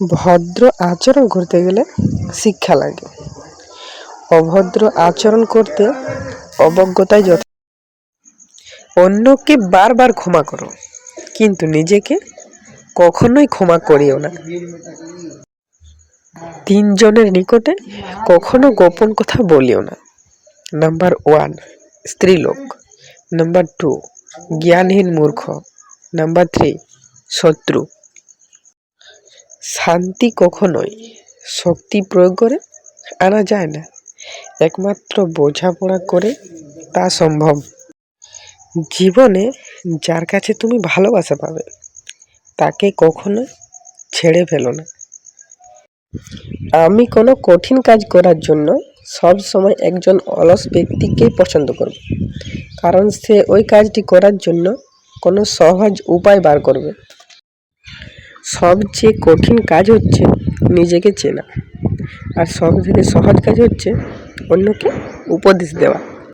ভদ্র আচরণ করতে গেলে শিক্ষা লাগে। অভদ্র আচরণ করতে অবজ্ঞতাই যথেষ্ট অন্যকে বারবার ক্ষমা করো, কিন্তু নিজেকে কখনোই ক্ষমা করিও না। তিনজনের নিকটে কখনো গোপন কথা বলিও না। নাম্বার ওয়ান, স্ত্রীলোক। নাম্বার টু, জ্ঞানহীন মূর্খ। নাম্বার থ্রি, শত্রু। শান্তি কখনোই শক্তি প্রয়োগ করে আনা যায় না। একমাত্র বোঝাপড়া করে তা সম্ভব। জীবনে যার কাছে তুমি ভালোবাসা পাবে, তাকে কখনো ছেড়ে ফেলো না। আমি কোনো কঠিন কাজ করার জন্য সব সময় একজন অলস ব্যক্তিকেই পছন্দ করব, কারণ সে ওই কাজটি করার জন্য কোনো সহজ উপায় বার করবে। সবচেয়ে কঠিন কাজ হচ্ছে নিজেকে চেনা। আর সব থেকে সহজ কাজ হচ্ছে অন্যকে উপদেশ দেওয়া।